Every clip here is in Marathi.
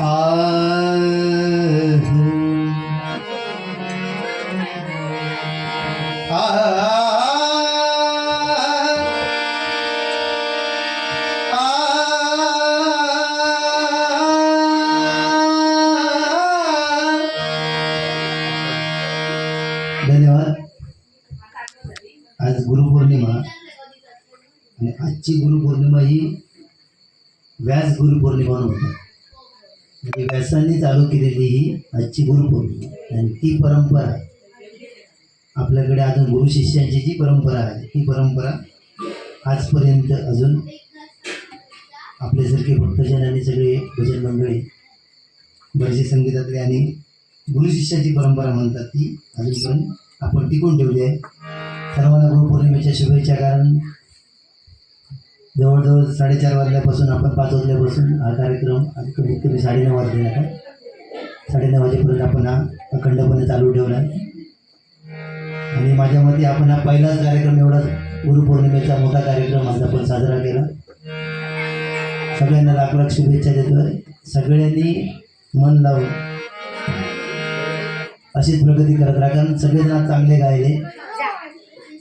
Ah. शिष्यांची जी परंपरा आहे ती परंपरा आजपर्यंत अजून आपल्यासारखे भक्तजन आणि सगळे भजन मंडळी बरेचसे संगीतातले आणि गुरुशिष्याची परंपरा म्हणतात ती अजूनपर्यंत आपण टिकून ठेवली आहे. सर्वांना गुरुपौर्णिमेच्या शुभेच्छा कारण जवळजवळ साडेचार वाजल्यापासून आपण पाच वाजल्यापासून हा कार्यक्रम कमीत कमी साडेनऊ वाजले आता. साडेनऊ वाजेपर्यंत आपण हा अखंडपणे चालू ठेवला आहे. आणि माझ्या मते आपण हा पहिलाच कार्यक्रम एवढा गुरुपौर्णिमेचा मोठा कार्यक्रम आज आपण साजरा केला. सगळ्यांना लाख लाख शुभेच्छा देतो सगळ्यांनी मन लावून अशीच प्रगती करत राहा. कारण सगळेजण चांगले गायले.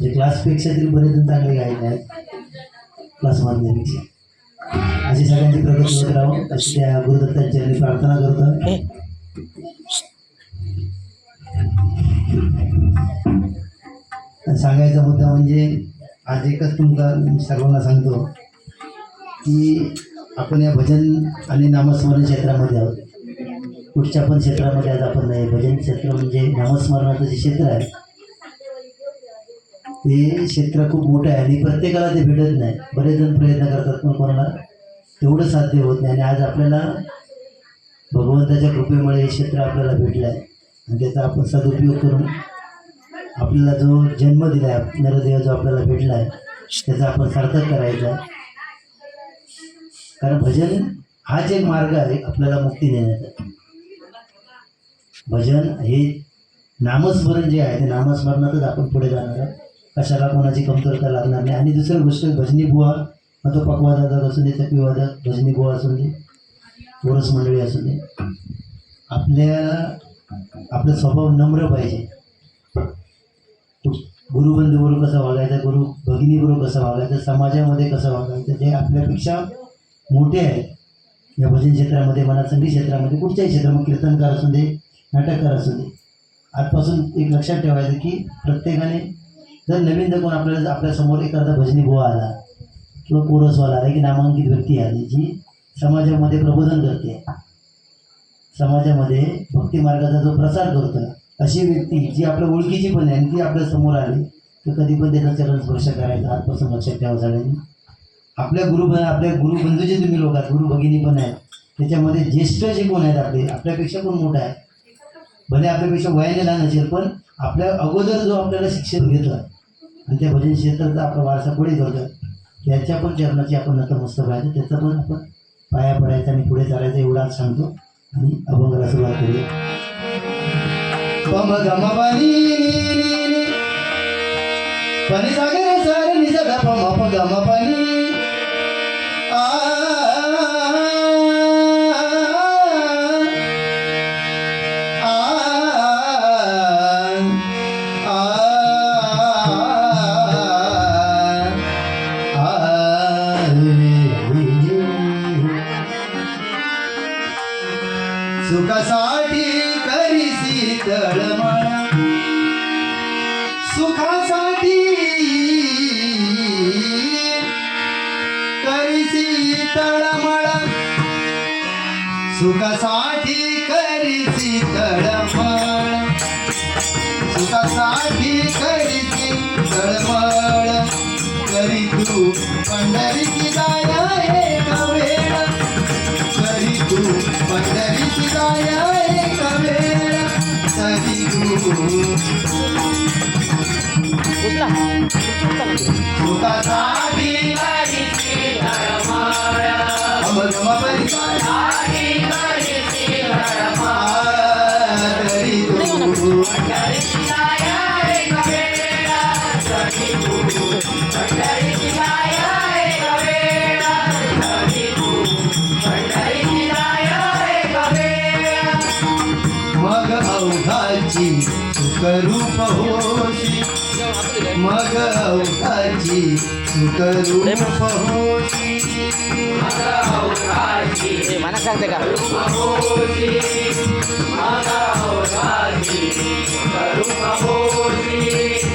जे क्लासपेक्षा तरी बरेच जण चांगले गायले आहेत. क्लासमधल्यापेक्षा अशी सगळ्यांची प्रगती होत अशी त्या गुरुदत्तांच्या चरणी प्रार्थना करतो. सांगायचा मुद्दा म्हणजे आज एकच तुमचा सर्वांना सांगतो की आपण या भजन आणि नामस्मरण क्षेत्रामध्ये आहोत. कुठच्या पण क्षेत्रामध्ये आज आपण नाही. भजन क्षेत्र म्हणजे नामस्मरणाचं जे क्षेत्र आहे ते क्षेत्र खूप मोठं आहे आणि प्रत्येकाला ते भेटत नाही. बरेच जण प्रयत्न करतात पण कोणाला तेवढं साध्य होत नाही. आणि आज आपल्याला भगवंताच्या कृपेमुळे हे क्षेत्र आपल्याला भेटलं आहे आणि त्याचा आपण सदुपयोग करून आपल्याला जो जन्म दिला आहे नरदेव जो आपल्याला भेटला आहे त्याचा आपण सार्थक करायचा. कारण भजन हाच एक मार्ग आहे आपल्याला मुक्ती देण्याचा. भजन हे नामस्मरण जे आहे ते नामस्मरणातच आपण पुढे जाणार आहे कशाला कोणाची कमतरता लागणार नाही. आणि दुसरी गोष्ट भजनी बुवा मग तो पकवादाचा असू दे चकवीवादक भजनी बुवा असू दे गोरस मंडळी असू दे. आपल्या आपला स्वभाव नम्र पाहिजे. गुरुबंधूबरोबर कसं वागायचं गुरु भगिनीबरोबर कसं वागायचं समाजामध्ये कसं वागायचं जे आपल्यापेक्षा मोठे आहेत. या भजन क्षेत्रामध्ये म्हणा संगीत क्षेत्रामध्ये कुठच्याही क्षेत्रामध्ये कीर्तनकार असू दे नाटककार असू दे आजपासून एक लक्षात ठेवायचं की प्रत्येकाने जर नवीन जर कोण आपल्याला आपल्यासमोर एखादा भजनी गोवा आला किंवा कोरसवाला आला की नामांकित व्यक्ती आली जी समाजामध्ये प्रबोधन करते. समाजामध्ये भक्ती मार्गाचा जो प्रसार करतो अशी व्यक्ती जी आपल्या ओळखीची पण आहे आणि ती आपल्यासमोर आली तर कधी पण त्याचा चरण स्पर्श करायचा आजपासून लक्षात ठेवा सगळ्यांनी. आपल्या गुरु आपल्या गुरुबंधूचे तुम्ही लोक आहात गुरु भगिनी पण आहेत. त्याच्यामध्ये ज्येष्ठ जे कोण आहेत आपले आपल्यापेक्षा पण मोठा आहे? भले आपल्यापेक्षा वयाने लहान असेल पण आपल्या अगोदर जो आपल्याला शिक्षण घेतो आणि त्या भजन क्षेत्राचा आपला वारसा पुढे करतो त्याच्या पण चरणाची आपण नतमस्त व्हायचं त्याचा पण आपण पाया पडायचा आणि पुढे चालायचं एवढा सांगतो. आणि अभंगाला सुरुवात करूया. పమ గమ పని పని సగరే సరే నిజ గమ పని ఆ सुखासाठी करीसी तळमळ. सुखासाठी करीसी तळमळ. करी तू पंढरीची जाया एक वेळ करी तू पंढरीची जाया एक वेळ करी तू. सुखासाठी सुखरूप होशी. मग अवताची सुखरूप होशी. ए, म्हणा सांगते का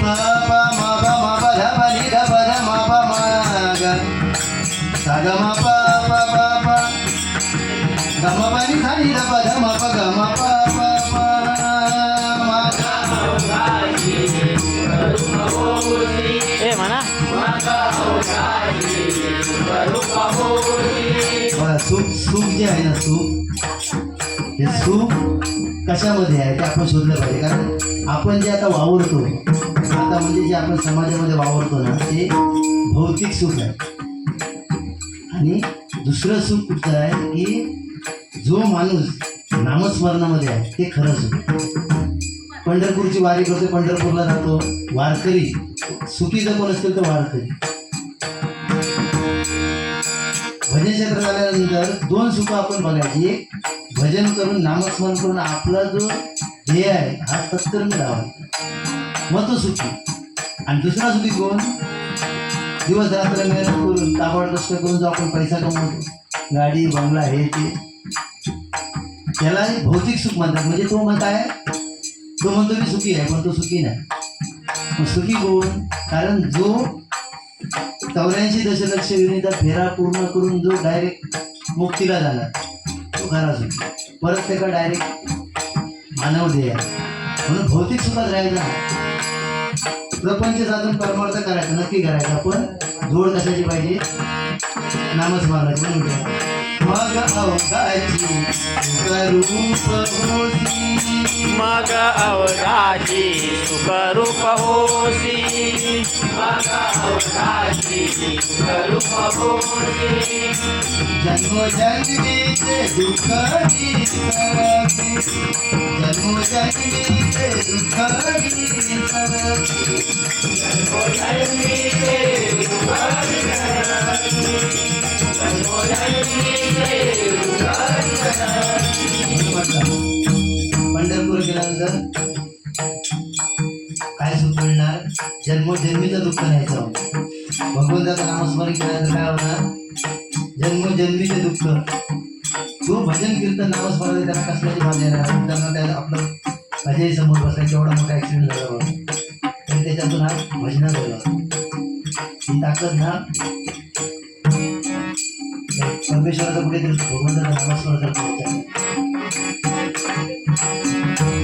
मा पा मा पा मा पा धा पा नि धा सुख सुख जे आहे ना सुख हे सुख कशामध्ये आहे ते आपण शोधलं पाहिजे. कारण आपण जे आता वावरतो आता म्हणजे जे आपण समाजामध्ये वावरतो ना ते भौतिक सुख आहे. आणि दुसरं सुख कुठचं आहे की जो माणूस नामस्मरणामध्ये आहे ते खरं सुख पंढरपूरची वारी करतो पंढरपूरला जातो वारकरी. सुखीचं कोण असेल तर वारकरी. भजन क्षेत्र झाल्यानंतर दोन सुख आपण बघायची. एक भजन करून नामस्मरण करून आपला जो ध्येय आहे हा सत्तर मी मग तो सुखी आणि दुसरा सुखी कोण? दिवस रात्र मेहनत करून ताबड कष्ट करून जो आपण पैसा कमवतो. गाडी बंगला हे ते. त्याला भौतिक सुख म्हणतात. म्हणजे तो म्हणत आहे तो म्हणतो मी सुखी आहे पण तो सुखी नाही. मग सुखी कोण? कारण जो चौऱ्याऐंशी दशलक्ष युनिटचा फेरा पूर्ण करून जो डायरेक्ट मुक्तीला झाला तो खरा सुखी परत त्याला डायरेक्ट मानव ध्येय म्हणून भौतिक सुखात राहायचा प्रपंच साधून परमार्थ करायचा नक्की करायचा. पण जोड कशाची पाहिजे? नामस्मरणाची. म्हणून मग अवघाची रूप होती. मग अवघाची सुखरूप होसी जन्मो जन्म बीत दुख की तरफ़ जन्म बीत दुख की तरफ़ जन्मो जन्म बीत दुख की जन्म दुख की जन्मजन्मीचं दुःख न्यायचं भगवंताचं नामस्मरण करायचं काय होणार? जन्मजन्मीचे दुःख. तू भजन कीर्तन नामस्मरण त्याला कसल्याची भाजी राहणार त्यांना त्या आपलं अजय समोर बसला केवढा मोठा ऍक्सिडेंट झाला बाबा तरी त्याच्यातून हा भजना झालं. ही ताकद ना परमेश्वराचा पुढे भगवंताचा नामस्मरण करतो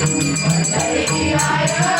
चंद्रभागे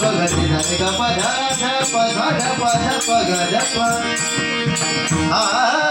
झाले गप गती झाले गप धप प धप धप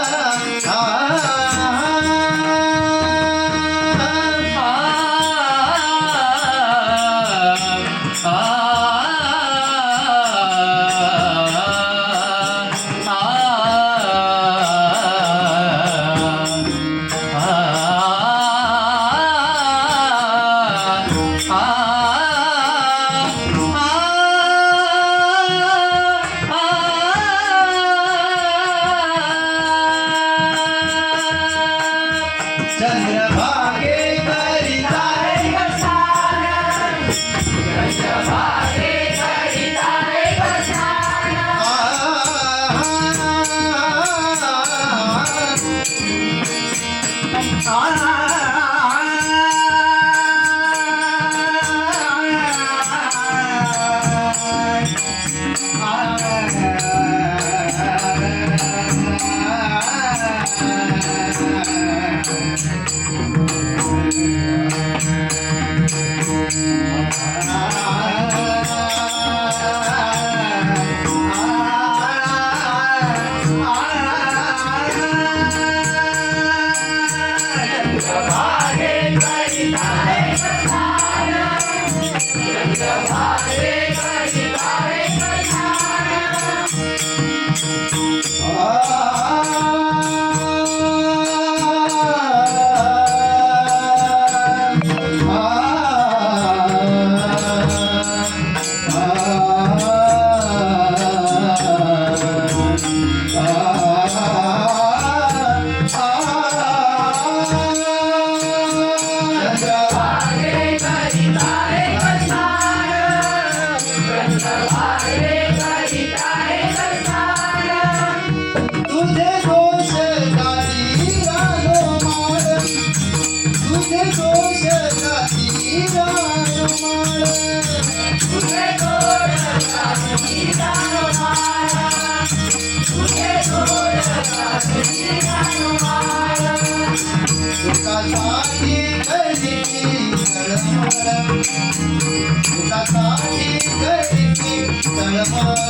तळमळ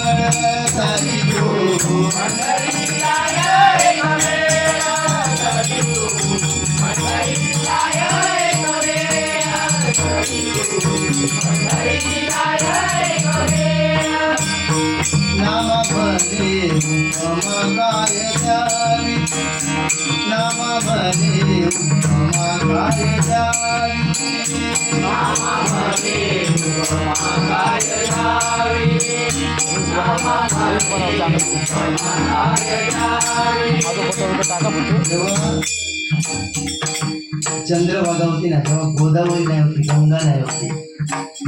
उत्तम काय द्यावी जेव्हा चंद्रभागा होती ना तेव्हा गोदावरी नाही होती गंगा नाही होती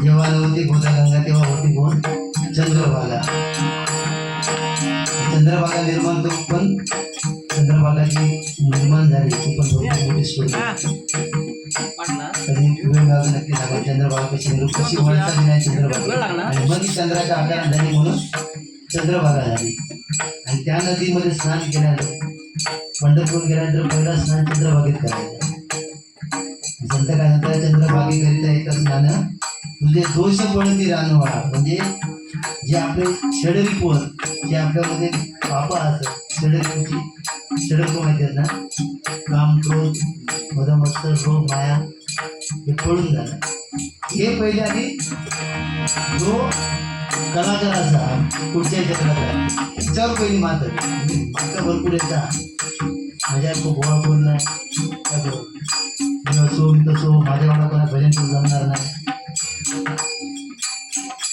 जेव्हा नव्हती गोदा गंगा तेव्हा होती कोण चंद्रभागा चंद्रभागा निर्माण करून पण चंद्रभागा जी निर्माण झाली ती पण भरपूर मोठी स्टोरी नक्की सांगा चंद्रभागा निर्माण कशी नाही चंद्रभागा? आणि मग ती चंद्राच्या आकारात झाली म्हणून चंद्रभागा झाली. आणि त्या नदीमध्ये स्नान केल्यानंतर पंढरपूर गेल्यानंतर पहिला स्नान चंद्रभागेत करायचं. संत काय म्हणतात चंद्रभागेकरिता येतात स्नान. तुझे दोष पडती रानवा म्हणजे जे आपले षडरिपू जे आपल्यामध्ये पाप असत षडरिपूची षडरिपू माहिती आहेत ना? काम क्रोध मदमत्सर रोग माया हे पळून जाणं. हे पहिले आधी जो कलाकार असा पुढच्या क्षेत्रात त्याच्यावर पहिली मात म्हणजे माता भरपूर येतात माझ्या खूप गोळा बोलणं मी असो मी तसो माझ्या एवढा कोणा भजन जमणार नाही.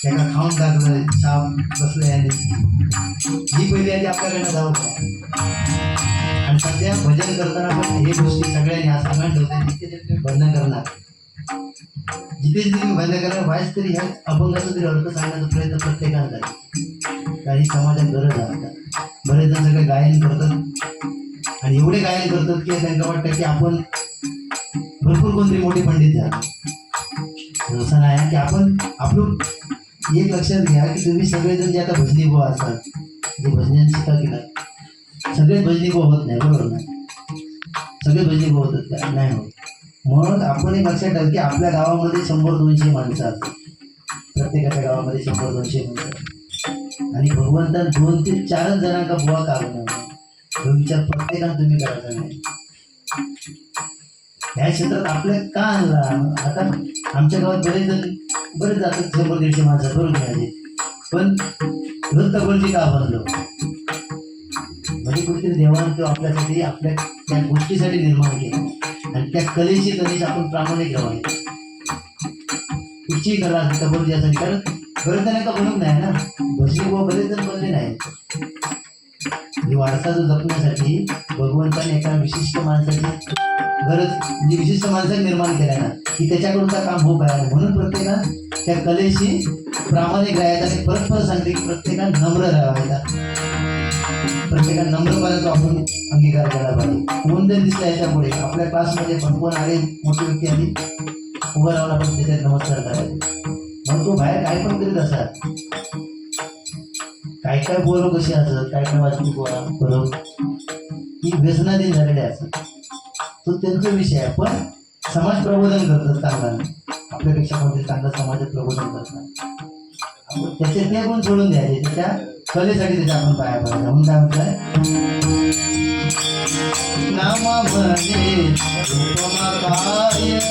त्याला खाऊन टाकलं साप बसलं याने ही पहिली आधी आपल्याकडनं जाऊ आणि सध्या भजन करताना पण हे गोष्टी सगळ्यांनी आज म्हणत ठेवते जिथे जिथे तुम्ही भजन करणार. जिथे जिथे तुम्ही भजन करणार व्हायच तरी ह्या अभंगाचा तरी अर्थ सांगण्याचा प्रयत्न प्रत्येकाने करा. काही समाजात गरज आहे बरेच जण सगळे गायन करतात. आणि एवढे गायन करतात की त्यांना वाटतं की आपण भरपूर कोणतरी मोठे पंडित झाले. असं नाही की आपण आपलं एक लक्षात घ्या की तुम्ही सगळेजण जे आता भजनी बुवा असतात जे भजन शिका केला सगळे भजनी बुवा होत नाही बरोबर ना? सगळे भजनी बुवा होत नाही होत. म्हणून आपण एक लक्षात ठेवा की आपल्या गावामध्ये शंभर दोनशे माणसं असतात. प्रत्येकाच्या गावामध्ये शंभर दोनशे माणसं आणि भगवंता दोन ते चारच जणांका बुवा काढून तो विचार प्रत्येकानं तुम्ही करायचा नाही. ह्या क्षेत्रात आपल्या का आणला? आता आमच्या गावात बरेच जण बरेच जातात शंभर दीडशे माणसं मिळाले पण रोज का बनलो म्हणजे कुठेतरी देवानं तो आपल्यासाठी आपल्या त्या गोष्टीसाठी निर्माण केला. आणि त्या कलेची कलेची आपण प्रामाणिक राहावे. कुठची कला असते असेल तर कारण बरेच जण का बनत नाही ना. भजनी बुवा बरेच जण बनले नाही. वारसा जो जपण्यासाठी भगवंताने एका विशिष्ट माणसाची गरज म्हणजे विशिष्ट माणसाने निर्माण केलाय ना की त्याच्याकडूनचा काम हो काय म्हणून प्रत्येकानं त्या कलेशी प्रामाणिक राहायचा आणि परत परत सांगते की प्रत्येकानं नम्र राहायचा. प्रत्येकानं नम्रपणाचा आपण अंगीकार केला पाहिजे. कोण जर दिसला याच्यापुढे आपल्या क्लासमध्ये पण कोण आले मोठी व्यक्ती आली उभं राहून आपण त्याच्यात नमस्कार करायचे. मग तो बाहेर काय पण करीत असा काय काय पोरं कशी असत काय काय वाचून बोला बरोबर? ही व्यसनाधीन झालेली असत तो त्यांचा विषय आहे. पण समाज प्रबोधन करतात चांगला. आपल्यापेक्षा कोणते चांगलं समाजात प्रबोधन करतात. आपण त्याचे ते सोडून द्यायचे. त्याच्या कलेसाठी त्याच्या आपण पाया पडायचा म्हणून काय म्हणताय? नामा म्हणे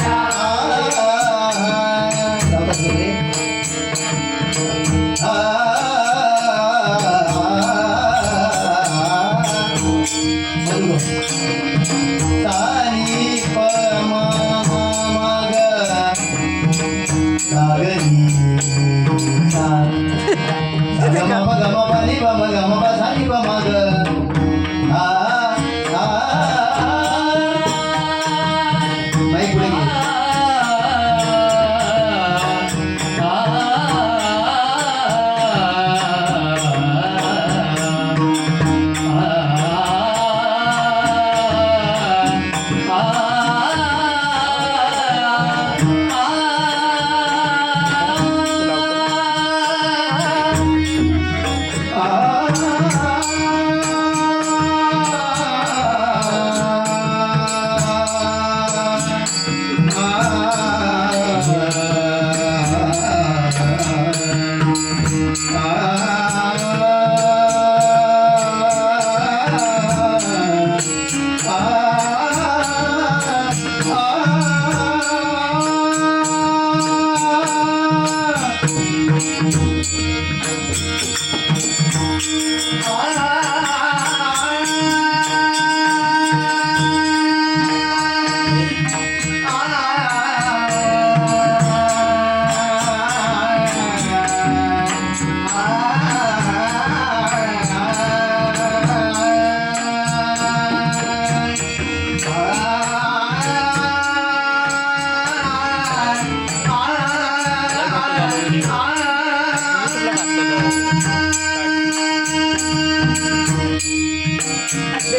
तारी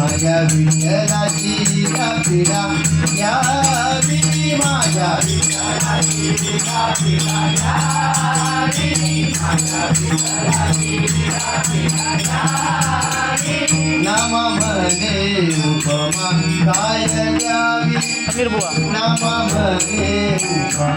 Maya Vijayana Jira Pira Yami माझ्या नाम म्हणे उपमा काय द्यावी नाम म्हणे उपमा।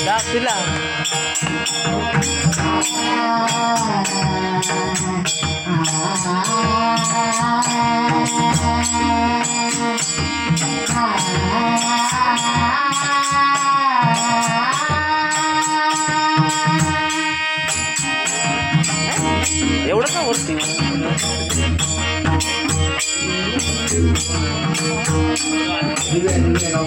उपमा काय दाब तिला एवढं का वरती दिव्या दिव्या गाव